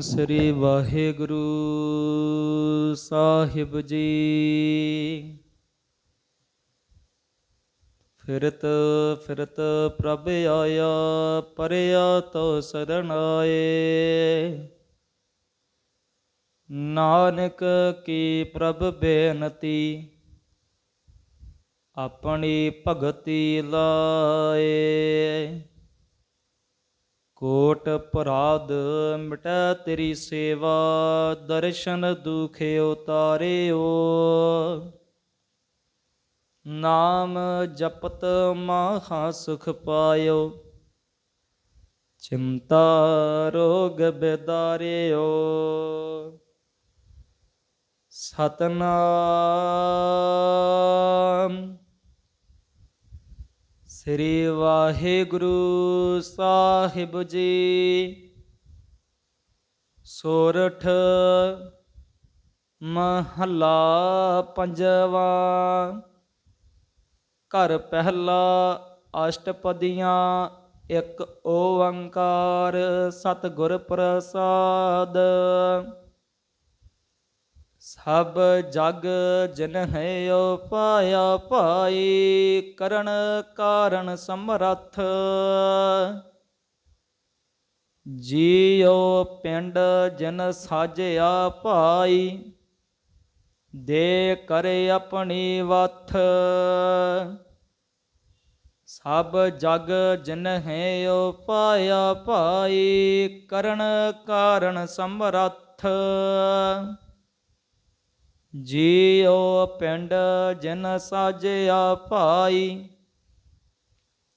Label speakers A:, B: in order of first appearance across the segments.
A: ਸ੍ਰੀ ਵਾਹਿਗੁਰੂ ਸਾਹਿਬ ਜੀ। ਫਿਰਤ ਫਿਰਤ ਪ੍ਰਭ ਆਇਆ, ਪਰਿਆ ਤੋ ਸਰਣ ਆਏ। ਨਾਨਕ ਕੀ ਪ੍ਰਭ ਬੇਨਤੀ, ਆਪਣੀ ਭਗਤੀ ਲਾਏ। ਕੋਟ ਪਰਾਧ ਮਿਟੈ ਤੇਰੀ ਸੇਵਾ, ਦਰਸ਼ਨ ਦੁਖ ਉਤਾਰਿਓ। ਨਾਮ ਜਪਤ ਮਹਾ ਸੁਖ ਪਾਇਓ, ਚਿੰਤਾ ਰੋਗ ਬਿਦਾਰਿਓ। ਸਤਨਾਮ ਸ੍ਰੀ ਵਾਹਿਗੁਰੂ ਸਾਹਿਬ ਜੀ। ਸੋਰਠ ਮਹੱਲਾ ਪੰਜਵਾ। ਘਰ ਪਹਿਲਾ ਅਸ਼ਟਪਦੀਆਂ ਇੱਕ ਓੰਕਾਰ ਸਤਿਗੁਰ ਪ੍ਰਸਾਦ। ਸਭ ਜਗ ਜਨ ਹੈ ਪਾਇਆ ਪਾਈ ਕਰਨ ਕਾਰਨ ਸਮਰੱਥ। ਜੀਉ ਪਿੰਡ ਜਨ ਸਾਜਿਆ ਭਾਈ, ਦੇ ਕਰੇ ਆਪਣੀ ਵਥ। ਸਭ ਜਗ ਜਨ ਹੈ ਪਾਇਆ ਭਾਈ, ਕਰਨ ਕਾਰਨ ਸਮਰੱਥ। ਜੀਉ ਪਿੰਡ ਜਿਨ ਸਾਜਿਆ ਭਾਈ,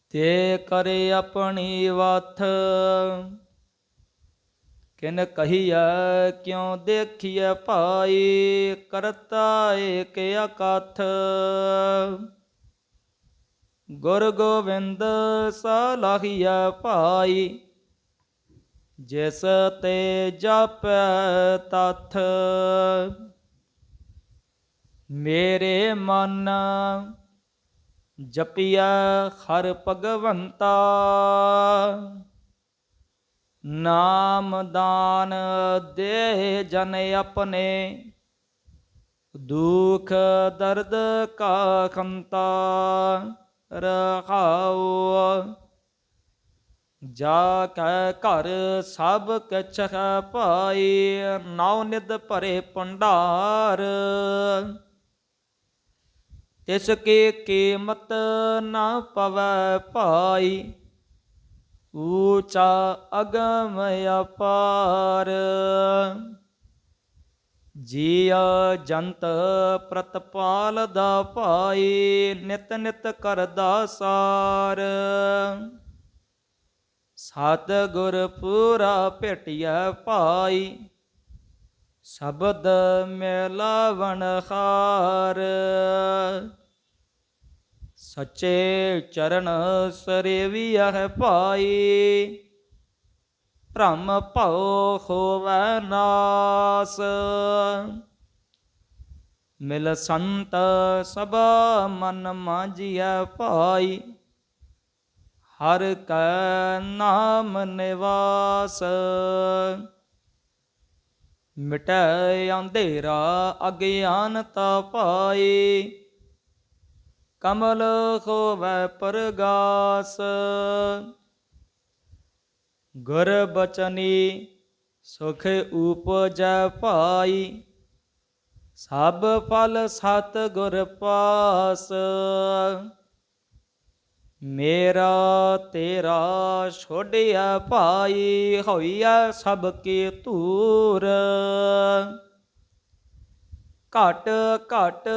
A: ਤੇ ਕਰੇ ਆਪਣੀ ਵਥ। ਕਿਨ ਕਹੀਐ, ਕਿਉ ਦੇਖੀਐ ਭਾਈ ਕਰਤਾ ਏਕ ਅਕਥ ਗੁਰ ਗੋਬਿੰਦ ਸਲਾਹੀਐ ਭਾਈ, ਜਿਸ ਤੇ ਜਪੈ ਤਥ। ਮੇਰੇ ਮਨ ਜਪਿਆ ਹਰ ਭਗਵੰਤਾ। ਨਾਮ ਦਾਨ ਦੇ ਜਨ ਆਪਣੇ, ਦੁਖ ਦਰਦ ਕਾ ਖੰਤਾ ਰਹਾਉ। ਜਾ ਕੈ ਘਰ ਸਭ ਕਛ ਹੈ ਭਾਈ ਨੌ ਨਿਦ ਭਰੇ ਭੰਡਾਰ। ਤਿਸ ਕੀ ਕੀਮਤ ਨਾ ਪਵੈ ਭਾਈ, ਊਚਾ ਅਗਮ ਅਪਾਰ। ਜੀਆ ਜੰਤ ਪ੍ਰਤਪਾਲ ਦਾ ਭਾਈ, ਨਿਤ ਨਿਤ ਕਰਦਾ ਸਾਰ। ਸਤ ਗੁਰ ਪੂਰਾ ਭੇਟਿਆ ਭਾਈ ਸ਼ਬਦ ਮਿਲਾਵਣ ਖਾਰ ਸੱਚੇ ਚਰਨ ਸਰੇਵੀਐ ਭਾਈ। ਭ੍ਰਮ ਭਉ ਹੋਵੈ ਨਾਸ। ਮਿਲ ਸੰਤ ਸਭ ਮਨ ਮਾਝੀਐ ਭਾਈ। ਹਰ ਕੈ ਨਾਮ ਨਿਵਾਸ। ਮਿਟੈ ਅੰਧੇਰਾ ਅਗਿਆਨਤਾ ਪਾਈ ਕਮਲ ਹੋਵੈ ਪਰਗਾਸ। ਗੁਰ ਬਚਨੀ ਸੁਖ ਉਪਜੈ ਪਾਈ। ਸਭ ਫਲ ਸਤ ਗੁਰ ਪਾਸ। ਮੇਰਾ ਤੇਰਾ ਛੋੜਿਆ ਭਾਈ ਹੋਈਆ ਸਭ ਕੀ ਧੂਰ। ਘਟ ਘਟ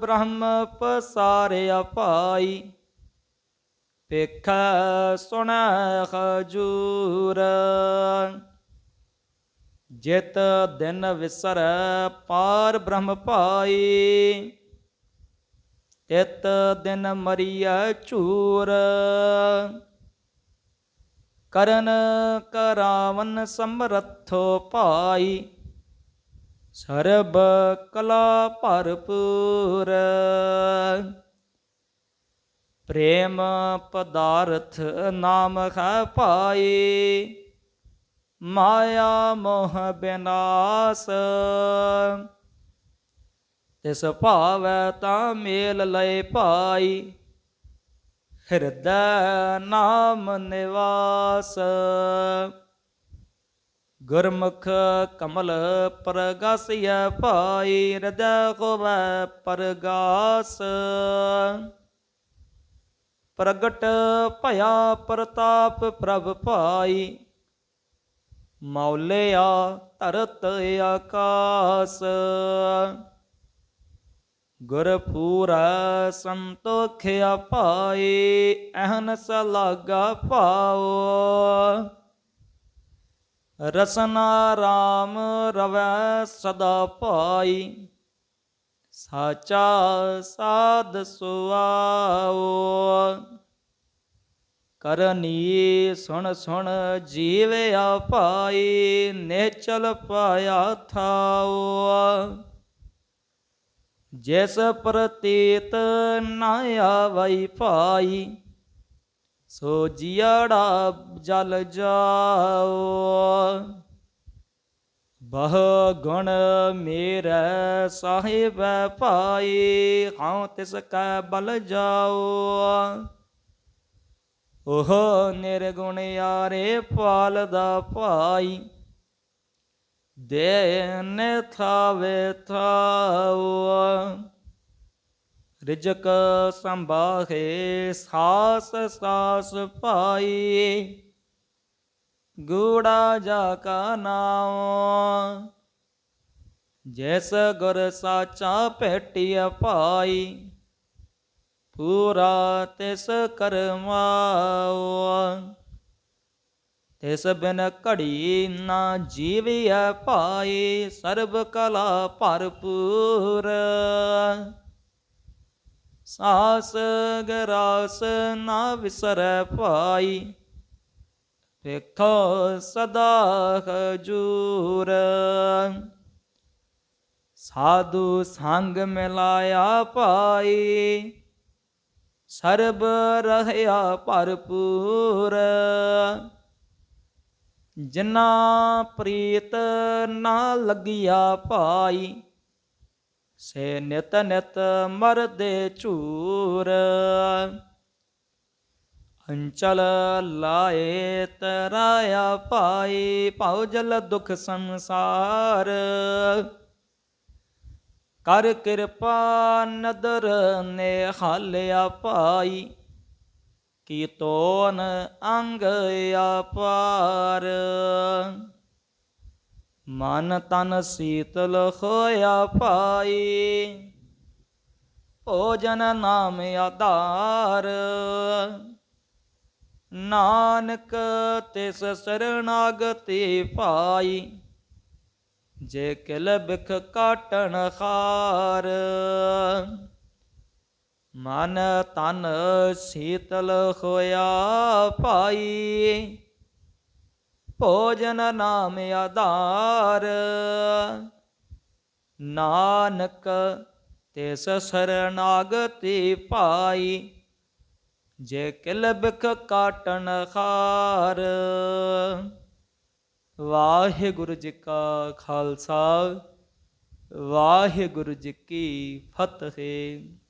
A: ਬ੍ਰਹਮ ਪਸਾਰਿਆ ਭਾਈ ਪੇਖ ਸੁਣ ਹਜੂਰ ਜਿਤ ਦਿਨ ਵਿਸਰ ਪਾਰ ਬ੍ਰਹਮ ਭਾਈ ਤਿਤ ਦਿਨ ਮਰੀਐ ਝੂਰ। ਕਰਨ ਕਰਾਵਨ ਸਮਰੱਥੋ ਭਾਈ, ਸਰਬ ਕਲਾ ਭਰਪੂਰ। ਪ੍ਰੇਮ ਪਦਾਰਥ ਨਾਮ ਹੈ ਪਾਈ ਮਾਇਆ ਮੋਹ ਬਿਨਾਸ਼। ਤਿਸ ਭਾਵੈ ਤਾਂ ਮੇਲ ਲਏ ਭਾਈ। ਹਿਰਦੈ ਨਾਮ ਨਿਵਾਸ। ਗੁਰਮੁਖ ਕਮਲ ਪ੍ਰਗਾਸਿਆ ਭਾਈ, ਹਿਰਦੈ ਹੋਵੈ ਪਰਗਾਸ। ਪ੍ਰਗਟ ਭਇਆ ਪ੍ਰਤਾਪ ਪ੍ਰਭ ਭਾਈ, ਮੌਲਿਆ ਧਰਤ ਆਕਾਸ। ਗੁਰਪੂਰ ਸੰਤੋਖਿਆ ਭਾਈ ਅਹਨਸ ਲਾਗਾ ਪਾਓ। ਰਸਨਾ ਰਾਮ ਰਵੈ ਸਦਾ ਪਾਈ, ਸਾਚਾ ਸਾਧ ਸੁਆਓ। ਕਰਨੀ ਸੁਣ ਸੁਣ ਜੀਵਿਆ ਭਾਈ ਨੇਚਲ ਪਾਇਆ ਥਾਓ। ਜਿਸ ਪ੍ਰਤੀਤ ਨਾ ਆਵਈ ਭਾਈ, ਸੋ ਜਿਆੜਾ ਜਲ ਜਾਓ। ਬਹ ਗੁਣ ਮੇਰੇ ਸਾਹਿਬ ਭਾਈ, ਹਉ ਤਿਸ ਕੈ ਬਲ ਜਾਓ। ਉਹ ਨਿਰਗੁਣ ਯਾਰੇ ਪਾਲ ਭਾਈ ਦੇਨ ਥਾਵੇ ਥਾਓ ਰਿਜਕ ਸੰਭਾਹੇ ਸਾਸ ਸਾਸ ਪਾਈ ਗੂੜਾ ਜਾ ਕਾ ਨਾਮ ਜੈਸ ਗੁਰ ਸਾਚਾ ਭੇਟਿਆ ਭਾਈ, ਪੂਰਾ ਤਿਸ ਕਰਮਾਓ ਇਸ ਬਿਨ ਘੜੀ ਨਾ ਜੀਵਿਆ ਭਾਈ ਸਰਬ ਕਲਾ ਭਰਪੂਰ। ਸਾਸ ਗਰਾਸ ਨਾ ਵਿਸਰੈ ਭਾਈ, ਵੇਖੋ ਸਦਾ ਹਜੂਰ। ਸਾਧੂ ਸੰਗ ਮਿਲਾਇਆ ਪਾਈ ਸਰਬ ਰਹਿਆ ਭਰਪੂਰ। ਜਿਨਾ ਪ੍ਰੀਤ ਨਾ ਲੱਗਿਆ ਭਾਈ, ਸੇ ਨਿਤ ਨਿਤ ਮਰਦੇ ਝੂਰ। ਅੰਚਲ ਲਾਏ ਤਰਾਇਆ ਪਾਈ ਭਉ ਜਲ ਦੁਖ ਸੰਸਾਰ। ਕਰ ਕਿਰਪਾ ਨਦਰ ਨੇ ਹਾਲਿਆ ਪਾਈ ਕੀ ਤੋਨ ਅੰਗ ਆਪਾਰ ਮਨ ਤਨ ਸੀਤਲ ਹੋਇਆ ਪਾਈ ਭੋਜਨ ਨਾਮ ਆਧਾਰ। ਨਾਨਕ ਤਿਸ ਸਰਣਾਗਤੀ ਪਾਈ ਜੇ ਕਿਲ ਬਿਖ ਕਾਟਣ ਖਾਰ ਮਨ ਤਨ ਸੀਤਲ ਹੋਇਆ ਭਾਈ, ਭੋਜਨ ਨਾਮ ਆਧਾਰ। ਨਾਨਕ ਤਿਸ ਸਰਨਾਗਤੀ ਪਾਈ, ਜੇ ਕਿਲ ਬਿਖ ਕਾਟਣ ਖਾਰ ਵਾਹਿਗੁਰੂ ਜੀ ਕਾ ਖਾਲਸਾ, ਵਾਹਿਗੁਰੂ ਜੀ ਕੀ ਫਤਿਹ।